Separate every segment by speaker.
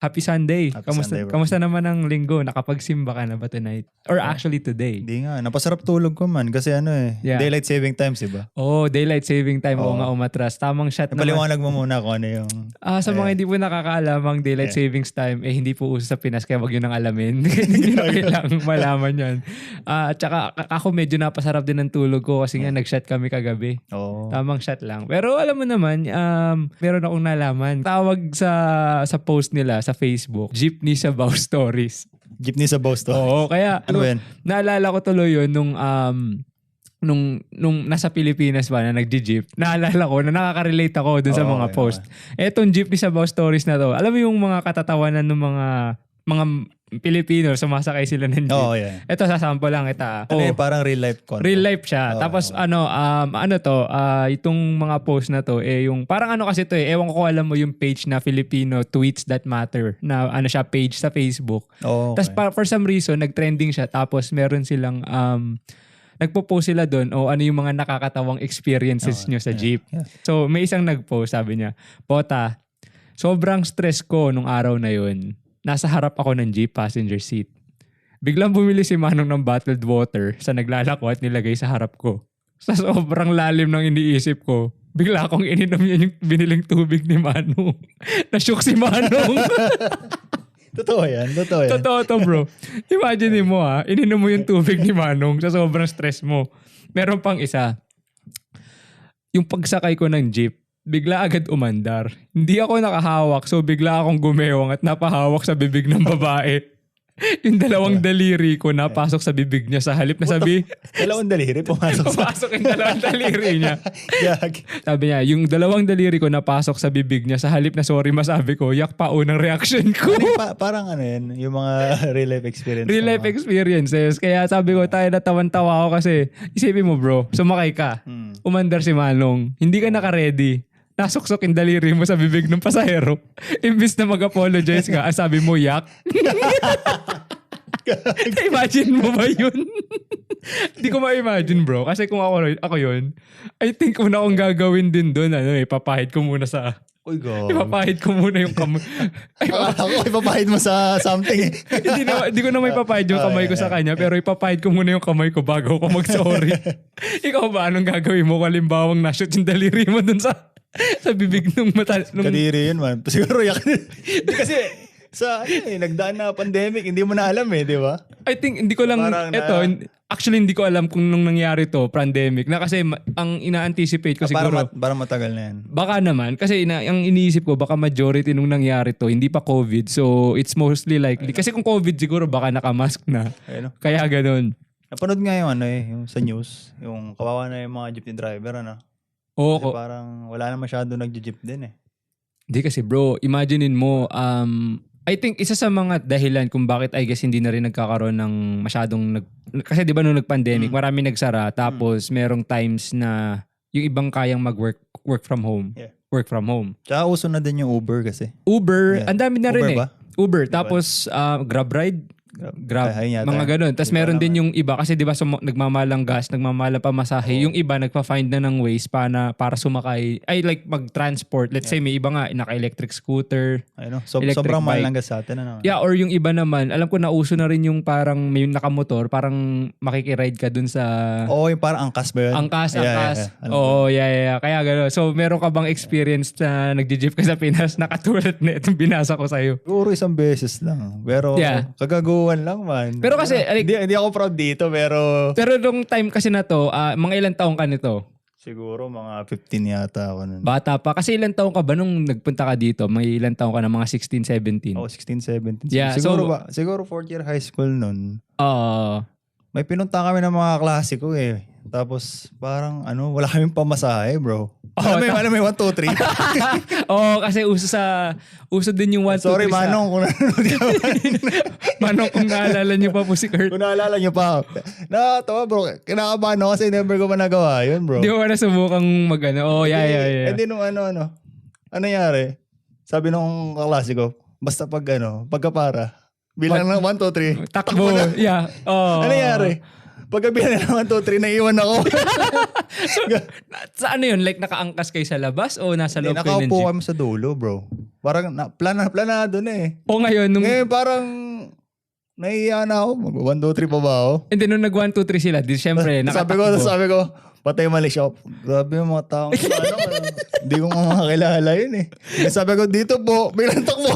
Speaker 1: Happy Sunday.
Speaker 2: Happy
Speaker 1: kamusta,
Speaker 2: Sunday, bro.
Speaker 1: kamusta naman ang linggo? Nakapagsimba ka na ba tonight? Or actually today?
Speaker 2: Hindi nga, napasarap tulog ko man kasi ano eh,
Speaker 1: Yeah.
Speaker 2: daylight saving times, diba?
Speaker 1: Oh, daylight saving time. Oo
Speaker 2: Oo.
Speaker 1: nga, umatras. Tamang shot naman.
Speaker 2: Paliwanag mo muna kung ano yung...
Speaker 1: Ah, sa mga
Speaker 2: Eh.
Speaker 1: hindi po nakakaalam, ang daylight
Speaker 2: Eh.
Speaker 1: savings time, eh hindi po uso sa Pinas, kaya wag yun ang alamin. hindi na kailangang malaman yan. Ah, at saka a- ako medyo napasarap din ng tulog ko kasi nga nag-shot kami kagabi.
Speaker 2: Oo.
Speaker 1: Tamang shot lang. Pero alam mo naman, um, meron akong nalaman. Tawag sa sa post nila sa Facebook, Jeepney Sabaw Stories.
Speaker 2: Jeepney sa boss to.
Speaker 1: Oo, kaya
Speaker 2: Ano yan?
Speaker 1: naalala ko tuloy yun nung um, nung nung nasa Pilipinas ba na nagji-jeep, naalala ko na nakaka-relate ako dun sa mga
Speaker 2: okay,
Speaker 1: post. Etong jeepney sa Sabaw stories na to, alam mo yung mga katatawanan ng mga mga Pilipino, sumasakay sila ng jeep.
Speaker 2: Oo, yeah.
Speaker 1: Ito, sasample lang ita.
Speaker 2: Ano
Speaker 1: Oh,
Speaker 2: yun, parang real life content.
Speaker 1: Real life siya.
Speaker 2: Oo,
Speaker 1: Tapos
Speaker 2: oo.
Speaker 1: ano, um, ano to, ah, itong mga post na to, eh yung, parang ano kasi to eh, ewan ko kung alam mo yung page na Filipino Tweets That Matter, na ano siya, page sa Facebook.
Speaker 2: Oo,
Speaker 1: Tapos
Speaker 2: okay.
Speaker 1: pa- for some reason, nag-trending siya. Tapos meron silang, um, nagpo-post sila doon o ano yung mga nakakatawang experiences
Speaker 2: Oo,
Speaker 1: nyo sa
Speaker 2: yeah,
Speaker 1: jeep. So may isang nag-post, sabi niya, Pota, sobrang stress ko nung araw na yun. Nasa harap ako ng jeep passenger seat. Biglang bumili si Manong ng bottled water sa naglalako at nilagay sa harap ko. Sa sobrang lalim ng iniisip ko, bigla akong ininom yan yung biniling tubig ni Manong. Nashook si Manong.
Speaker 2: Totoo yan, totoo yan.
Speaker 1: Totoo to bro. Imagine mo ha, ininom mo yung tubig ni Manong sa sobrang stress mo. Meron pang isa. Yung pagsakay ko ng jeep, bigla agad umandar. Hindi ako nakahawak so bigla akong gumewang at napahawak sa bibig ng babae. yung dalawang daliri ko napasok sa bibig niya sa halip na sabi,
Speaker 2: Dalawang daliri, pumasok sa...
Speaker 1: pumasok yung dalawang daliri niya.
Speaker 2: Yag.
Speaker 1: Sabi niya, yung dalawang daliri ko napasok sa bibig niya sa halip na sorry masabi ko, yak pa unang reaction ko.
Speaker 2: Ano pa- parang ano yun, yung mga real life experience.
Speaker 1: Real life
Speaker 2: mga-
Speaker 1: experiences. Kaya sabi ko, tayo natawan-tawa ako kasi isipin mo bro, sumakay ka.
Speaker 2: Hmm.
Speaker 1: Umandar si Manong. Hindi ka naka-ready. Nasuksok yung daliri mo sa bibig ng pasahero. Imbis na mag-apologize ka, ang sabi mo, yak. Imagine mo ba yun? Hindi ko ma-imagine bro. Kasi kung ako, ako yun, I think una akong gagawin din doon, ano eh, papahid ko muna sa,
Speaker 2: Uy, go.
Speaker 1: ipapahid ko muna yung kamay. Ay,
Speaker 2: Akala ko, ipapahid mo sa something eh.
Speaker 1: hindi na hindi ko na may papahid yung kamay ko sa kanya pero ipapahid ko muna yung kamay ko bago ako mag-sorry. Ikaw ba anong gagawin mo kalimbawang na-shoot yung daliri mo dun sa sa bibig nung mata nung
Speaker 2: Kadiri yun man. Siguro yak. Kasi sa ano eh, nagdaan na pandemic, hindi mo na alam eh, di ba?
Speaker 1: I think hindi ko lang
Speaker 2: Parang na-
Speaker 1: eto actually hindi ko alam kung nung nangyari to pandemic na kasi ma- ang ina-anticipate ko
Speaker 2: Ah, Para,
Speaker 1: siguro
Speaker 2: mat- para matagal na yan.
Speaker 1: baka naman kasi ina, ang iniisip ko baka majority nung nangyari to hindi pa COVID so it's mostly likely kasi kung COVID siguro baka nakamask na
Speaker 2: Ayun,
Speaker 1: kaya ganun.
Speaker 2: Napanood nga yung ano eh, yung sa news, yung kawawa na yung mga jeepney driver, ano?
Speaker 1: Oo,
Speaker 2: Kasi parang wala na masyado nagje-jeep din eh.
Speaker 1: Hindi kasi bro, imaginein mo, um, I think isa sa mga dahilan kung bakit I guess hindi na rin nagkakaroon ng masyadong nag... Kasi di ba nung nag-pandemic,
Speaker 2: Mm.
Speaker 1: marami nagsara. Tapos merong times na yung ibang kayang mag-work work from home.
Speaker 2: Yeah.
Speaker 1: Work from home.
Speaker 2: Tsaka uso na din yung Uber kasi.
Speaker 1: Uber,
Speaker 2: Yeah.
Speaker 1: ang dami na rin
Speaker 2: Uber
Speaker 1: eh.
Speaker 2: ba?
Speaker 1: Uber. Tapos uh, Grab Ride. Grab.
Speaker 2: Ay, yata.
Speaker 1: mga ganun. Tapos meron
Speaker 2: naman.
Speaker 1: din yung iba kasi 'di ba sum- nagmamalang gas, nagmamalang pamasahe. Yung iba nagpa-find na ng ways para para sumakay ay like mag-transport. Let's say may iba nga naka-electric scooter.
Speaker 2: Ayun, no? so, sobrang mahal lang gas sa atin. Ano?
Speaker 1: Yeah, or yung iba naman, alam ko nauso na rin yung parang may nakamotor, parang makikiride ka dun sa
Speaker 2: Oo, yung parang angkas ba yun?
Speaker 1: angkas,
Speaker 2: Yeah, yeah,
Speaker 1: angkas.
Speaker 2: yeah. Ko.
Speaker 1: Oo, yeah, yeah, yeah. Kaya gano'n. So, meron ka bang experience na nagji-jeep ka sa Pinas na katulad na itong binasa ko sa'yo?
Speaker 2: Siguro isang beses lang. Pero
Speaker 1: Yeah.
Speaker 2: Kagaguhan lang man.
Speaker 1: Pero kasi, like-
Speaker 2: hindi, hindi ako proud dito, pero
Speaker 1: Pero nung time kasi na to, ah, mga ilang taong ka nito?
Speaker 2: siguro mga 15 yata ako nun.
Speaker 1: Bata pa. Kasi ilang taong ka ba nung nagpunta ka dito? May ilang taong ka na, mga 16, 17?
Speaker 2: Ako 16, 17.
Speaker 1: Yeah,
Speaker 2: siguro
Speaker 1: so-
Speaker 2: ba? Siguro fourth year high school nun.
Speaker 1: Oo.
Speaker 2: May pinunta kami ng mga klase ko eh. Tapos parang ano, wala kaming pamasahe, bro.
Speaker 1: Oh,
Speaker 2: alam mo, alam mo, 1, 2, 3.
Speaker 1: Oo, kasi uso sa, uso din yung 1, 2, 3
Speaker 2: Sorry, Manong, kung nanonood ka man.
Speaker 1: Manong, kung naalala niyo pa po si Kurt.
Speaker 2: Kung naalala nyo pa. Nakatawa, bro. Kinakabahan ako kasi never ko pa nagawa yun, bro.
Speaker 1: Di mo ba nasubukang mag ano? Oh, yeah, yeah, yeah.
Speaker 2: Eh di nung ano, ano. Ano nangyari? Sabi nung kaklase ko, basta pag ano, pagkapara, bilang ng 1, 2, 3.
Speaker 1: Takbo. Yeah. Oh.
Speaker 2: Ano nangyari? Paggabi na naman 2, 3, naiwan ako.
Speaker 1: Sa ano yun? Like nakaangkas kayo sa labas o nasa
Speaker 2: Hindi,
Speaker 1: loob kayo ng
Speaker 2: nakaupo
Speaker 1: jeep?
Speaker 2: kami sa dulo, bro. Parang na, plana, planado na eh.
Speaker 1: O ngayon, nung,
Speaker 2: Ngayon parang nahihiya na ako. Mag 1, 2, 3 pa ba ako?
Speaker 1: hindi, nung nag 1, 2, 3 sila, di syempre,
Speaker 2: sabi ko,
Speaker 1: nakatakbo.
Speaker 2: sabi ko, patay mali siya. Grabe yung mga tao. ano, ano, Hindi ko nga makakilala yun eh. Kaya sabi ko, dito po, biglang takbo.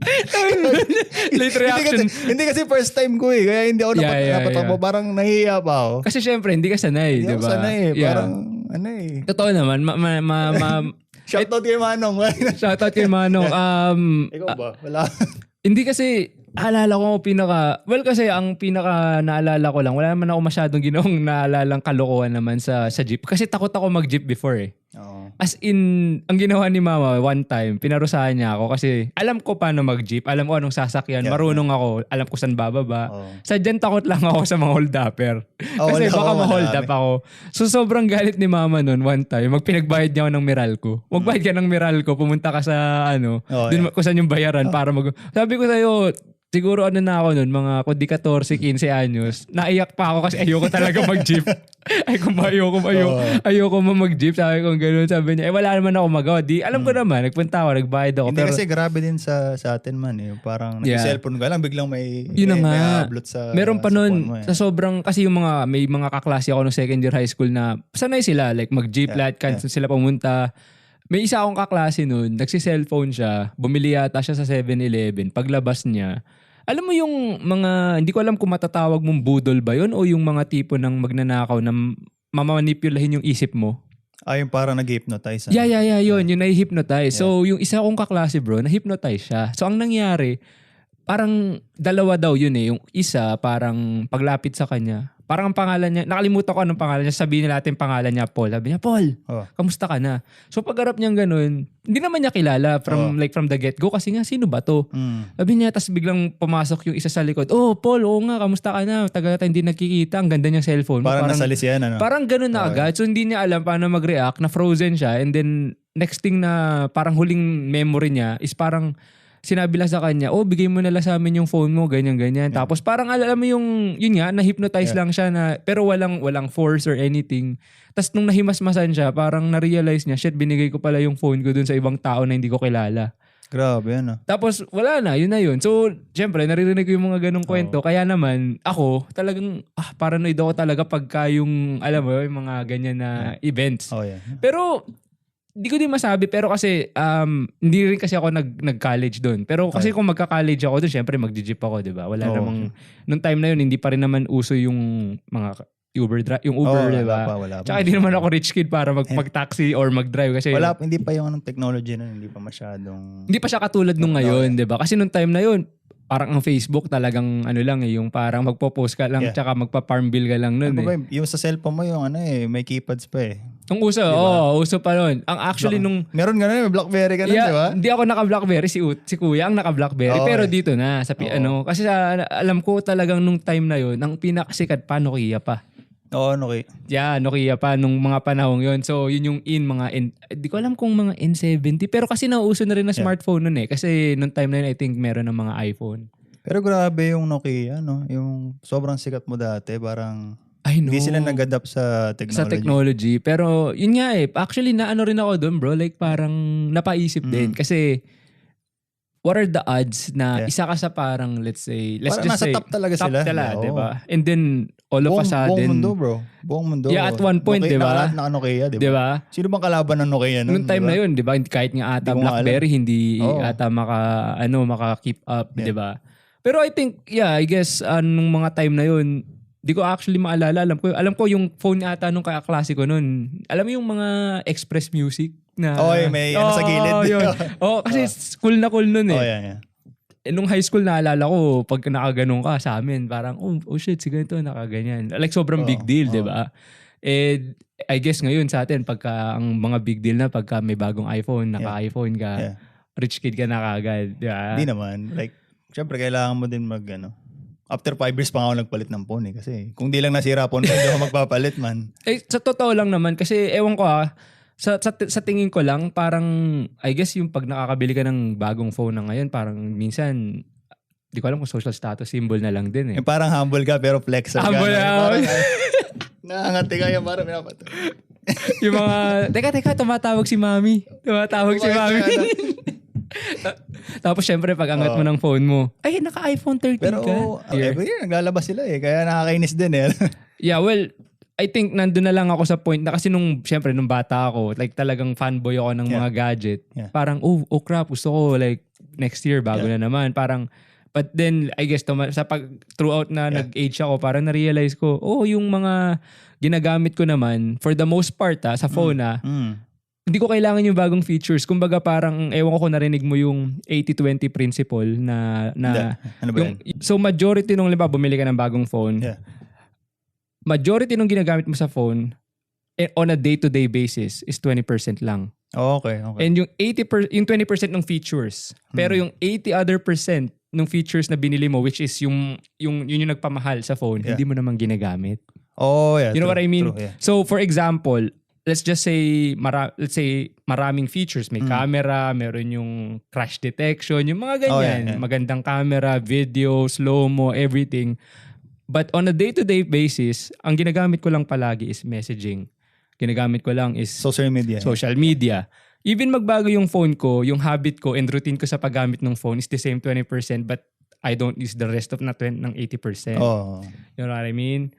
Speaker 1: Late
Speaker 2: hindi, kasi,
Speaker 1: reaction.
Speaker 2: hindi kasi first time ko eh. Kaya hindi ako
Speaker 1: Yeah,
Speaker 2: napat,
Speaker 1: yeah,
Speaker 2: napatakbo.
Speaker 1: yeah.
Speaker 2: Parang nahihiya pa ako.
Speaker 1: Kasi syempre, hindi ka sanay,
Speaker 2: Hindi
Speaker 1: di
Speaker 2: ako sanay eh.
Speaker 1: Yeah.
Speaker 2: Parang, ano eh.
Speaker 1: Totoo naman, ma, ma, ma, ma-
Speaker 2: Shoutout kay Manong.
Speaker 1: shoutout kay Manong. Um,
Speaker 2: Ikaw ba? Wala.
Speaker 1: Hindi kasi, alala ko pinaka, well kasi ang pinaka naalala ko lang, wala naman ako masyadong ginawang naalalang kalokohan naman sa, sa jeep. Kasi takot ako mag-jeep before eh.
Speaker 2: Oo.
Speaker 1: As in, ang ginawa ni mama one time, pinarusahan niya ako kasi alam ko paano mag-jeep, alam ko anong sasakyan,
Speaker 2: Yeah.
Speaker 1: marunong ako, alam ko saan bababa.
Speaker 2: Oo.
Speaker 1: Sadyan takot lang ako sa mga hold-upper.
Speaker 2: Oh,
Speaker 1: kasi baka
Speaker 2: ako,
Speaker 1: ma-hold up ako. So sobrang galit ni mama noon one time, magpinagbayad niya ako ng Meralco. Magbayad ka ng Meralco, pumunta ka sa ano,
Speaker 2: Oh,
Speaker 1: dun kung saan yung bayaran para mag... Sabi ko sa'yo, siguro ano na ako noon, mga kundi 14, 15 anyos, naiyak pa ako kasi ayoko talaga mag-jeep. Ay kung ba ayoko, ayoko,
Speaker 2: Oo.
Speaker 1: ayoko mo mag-jeep. Sabi ko gano'n, sabi niya, eh wala naman ako magawa. Di, alam ko naman, nagpunta ako, nagbayad ako.
Speaker 2: Hindi
Speaker 1: pero,
Speaker 2: kasi grabe din sa sa atin man eh. Parang
Speaker 1: Yeah.
Speaker 2: nag-cellphone ka lang, biglang may,
Speaker 1: Yun na
Speaker 2: may, may
Speaker 1: nga.
Speaker 2: upload sa
Speaker 1: Meron pa
Speaker 2: sa phone
Speaker 1: nun,
Speaker 2: mo eh.
Speaker 1: sa sobrang, kasi yung mga, may mga kaklase ako no second year high school na sanay sila, like mag-jeep,
Speaker 2: Yeah,
Speaker 1: lahat, kan sila pumunta. May isa akong kaklase nun, nagsi-cellphone siya, bumili yata siya sa 7-Eleven, paglabas niya, alam mo yung mga, hindi ko alam kung matatawag mong budol ba yun o yung mga tipo ng magnanakaw na mamanipulahin yung isip mo.
Speaker 2: Ah, yung parang nag-hypnotize.
Speaker 1: Yeah, yeah, yeah, yun. Yung na-hypnotize. So, yung isa kong kaklase bro, na-hypnotize siya. So, ang nangyari, parang dalawa daw yun eh. Yung isa, parang paglapit sa kanya, parang ang pangalan niya, nakalimutan ko anong pangalan niya, sabihin na natin pangalan niya, Paul. Sabi niya, Paul,
Speaker 2: Oh.
Speaker 1: kamusta ka na? So, pagharap niyang ganun, hindi naman niya kilala from,
Speaker 2: Oh.
Speaker 1: like, from the get-go kasi nga, sino ba to?
Speaker 2: Mm.
Speaker 1: Sabi niya, tapos biglang pumasok yung isa sa likod. Oh, Paul, oo nga, kamusta ka na? Tagal na tayo hindi nagkikita. Ang ganda niyang cellphone. mo."
Speaker 2: Parang, nasalisiyan, ano?
Speaker 1: Parang ganun na agad. So hindi niya alam paano mag-react, na frozen siya. And then next thing na parang huling memory niya is parang sinabi lang sa kanya, oh, bigay mo na lang sa amin yung phone mo, ganyan, ganyan. Tapos parang alam mo yung, yun nga, na-hypnotize
Speaker 2: Yeah.
Speaker 1: lang siya na, pero walang, walang force or anything. Tapos nung nahimasmasan siya, parang na-realize niya, shit, binigay ko pala yung phone ko dun sa ibang tao na hindi ko kilala.
Speaker 2: Grabe, ano?
Speaker 1: Tapos wala na, yun na yun. So, syempre, naririnig ko yung mga ganong kwento. Kaya naman, ako, talagang, ah, paranoid ako talaga pagka yung, alam mo, yung mga ganyan na events.
Speaker 2: Oh, yeah.
Speaker 1: Pero, di ko din masabi, pero kasi, um, hindi rin kasi ako nag, nag-college doon. Pero kasi
Speaker 2: Okay.
Speaker 1: kung magka-college ako doon, syempre mag-jeep ako, di ba? Wala
Speaker 2: Oo.
Speaker 1: namang, nung time na yun, hindi pa rin naman uso yung mga Uber, dri- yung Uber,
Speaker 2: Oh,
Speaker 1: di
Speaker 2: wala
Speaker 1: ba?
Speaker 2: pa, wala pa.
Speaker 1: Tsaka hindi naman ako rich kid para mag- mag-taxi or mag-drive kasi
Speaker 2: Wala, hindi pa yung anong technology nun. Hindi pa masyadong...
Speaker 1: hindi pa siya katulad nung ngayon, 'di ba? Kasi nung time na 'yun, parang ang Facebook talagang ano lang eh, yung parang magpo-post ka lang
Speaker 2: Yeah.
Speaker 1: tsaka magpa-farm bill ka lang nun
Speaker 2: Ano ba,
Speaker 1: eh.
Speaker 2: yung sa cellphone mo yung ano eh, may keypads pa eh.
Speaker 1: Ang uso, oo, uso pa nun. Ang actually nung
Speaker 2: Meron ka na, may Blackberry ka na,
Speaker 1: Yeah,
Speaker 2: di ba?
Speaker 1: Hindi ako naka-Blackberry si si Kuya ang naka-Blackberry
Speaker 2: Oo,
Speaker 1: pero
Speaker 2: eh.
Speaker 1: dito na sa
Speaker 2: Oo.
Speaker 1: ano kasi sa, alam ko talagang nung time na 'yon, ang pinakasikat pa Nokia pa.
Speaker 2: Oo, ano kay.
Speaker 1: Yeah, Nokia pa nung mga panahong 'yon. So, yun yung in mga N, di ko alam kung mga N70 pero kasi nauso na rin na
Speaker 2: Yeah.
Speaker 1: smartphone nun eh kasi nung time na yun I think meron ng mga iPhone.
Speaker 2: Pero grabe yung Nokia, no? Yung sobrang sikat mo dati, parang
Speaker 1: I know.
Speaker 2: hindi sila nag-adapt sa technology.
Speaker 1: sa technology. Pero yun nga eh, actually naano rin ako doon bro, like parang napaisip
Speaker 2: Mm.
Speaker 1: din. Kasi what are the odds na
Speaker 2: Yeah.
Speaker 1: isa ka sa parang let's say, let's
Speaker 2: Parang
Speaker 1: just
Speaker 2: nasa
Speaker 1: say,
Speaker 2: top talaga
Speaker 1: top
Speaker 2: sila.
Speaker 1: tala,
Speaker 2: Oo.
Speaker 1: di ba? And then all of a sudden,
Speaker 2: buong mundo, bro. Buong mundo.
Speaker 1: Yeah, at one point,
Speaker 2: Nokia,
Speaker 1: di ba?
Speaker 2: Naka, naka Nokia, di ba?
Speaker 1: di ba?
Speaker 2: Sino bang kalaban ng Nokia nun?
Speaker 1: Noong time
Speaker 2: di ba?
Speaker 1: na yun, di ba? Kahit nga ata
Speaker 2: Hindi
Speaker 1: BlackBerry, hindi
Speaker 2: Oo.
Speaker 1: ata maka, ano, maka-keep up,
Speaker 2: Yeah.
Speaker 1: di ba? Pero I think, yeah, I guess, anong mga time na yun, di ko actually maalala. Alam ko, alam ko yung phone ata nung kaklase ko nun. Alam mo yung mga Express Music na...
Speaker 2: Eh, may ano sa gilid.
Speaker 1: Oo, yun. Oo, kasi cool na cool nun eh.
Speaker 2: Oh, yeah, yeah.
Speaker 1: Eh, Nung high school naalala ko, pag nakaganon ka sa amin, parang, oh, oh shit, si ganito, nakaganyan. Like, sobrang
Speaker 2: Oo,
Speaker 1: big deal, di
Speaker 2: oo.
Speaker 1: ba? Eh, I guess ngayon sa atin, pagka ang mga big deal na, pagka may bagong iPhone, naka-iPhone ka,
Speaker 2: Yeah.
Speaker 1: rich kid ka na kagad, di ba?
Speaker 2: Hindi naman. Like, syempre, kailangan mo din mag, ano, after five years pa nga ako nagpalit ng phone eh. Kasi kung di lang nasira phone hindi ako magpapalit man.
Speaker 1: Eh, sa totoo lang naman, kasi ewan ko ah, sa, sa, sa tingin ko lang, parang, I guess yung pag nakakabili ka ng bagong phone na ngayon, parang minsan, di ko alam kung social status symbol na lang din eh.
Speaker 2: Yung parang humble ka pero flexer ka.
Speaker 1: Humble na ako.
Speaker 2: Nakangati ka yung parang pinapat.
Speaker 1: yung mga, teka, teka, tumatawag si mami. Tumatawag si mami. Tapos syempre, pag angat mo
Speaker 2: Oo.
Speaker 1: ng phone mo, ay, naka-iPhone 13
Speaker 2: Pero
Speaker 1: ka.
Speaker 2: oh,
Speaker 1: Yeah.
Speaker 2: every year naglalabas sila eh. Kaya nakakainis din eh.
Speaker 1: Yeah, well, I think nandun na lang ako sa point na kasi nung, syempre, nung bata ako, like talagang fanboy ako ng
Speaker 2: Yeah.
Speaker 1: mga gadget.
Speaker 2: Yeah.
Speaker 1: Parang, oh, oh crap, gusto ko, like, next year, bago
Speaker 2: Yeah.
Speaker 1: na naman. Parang, but then, I guess, tuma- sa pag, throughout na
Speaker 2: Yeah.
Speaker 1: nag-age ako, parang na-realize ko, oh, yung mga ginagamit ko naman, for the most part, ah, sa phone, ah,
Speaker 2: mm.
Speaker 1: Hindi ko kailangan yung bagong features. Kumbaga parang, ewan ko kung narinig mo yung 80-20 principle na, na.
Speaker 2: Ano ba
Speaker 1: yung,
Speaker 2: yan?
Speaker 1: so majority nung limba, bumili ka ng bagong phone,
Speaker 2: Yeah.
Speaker 1: majority nung ginagamit mo sa phone, eh, on a day-to-day basis is 20% lang.
Speaker 2: Okay, okay.
Speaker 1: And yung 80 per, yung 20% ng features. Pero
Speaker 2: Hmm.
Speaker 1: yung 80 other percent ng features na binili mo which is yung yung yun yung nagpamahal sa phone,
Speaker 2: Yeah.
Speaker 1: hindi mo naman ginagamit.
Speaker 2: oh, yeah.
Speaker 1: You know
Speaker 2: true,
Speaker 1: what I mean?
Speaker 2: True, yeah.
Speaker 1: So for example, let's just say mara- let's say maraming features, may
Speaker 2: Mm.
Speaker 1: camera, meron yung crash detection, yung mga ganyan,
Speaker 2: Oh, yeah, yeah.
Speaker 1: magandang camera, video, slow-mo, everything. But on a day-to-day basis, ang ginagamit ko lang palagi is messaging. Ginagamit ko lang is
Speaker 2: Social media.
Speaker 1: social media. Even magbago yung phone ko, yung habit ko and routine ko sa paggamit ng phone is the same 20% but I don't use the rest of na 20, ng 80%.
Speaker 2: Oh.
Speaker 1: You know what I mean?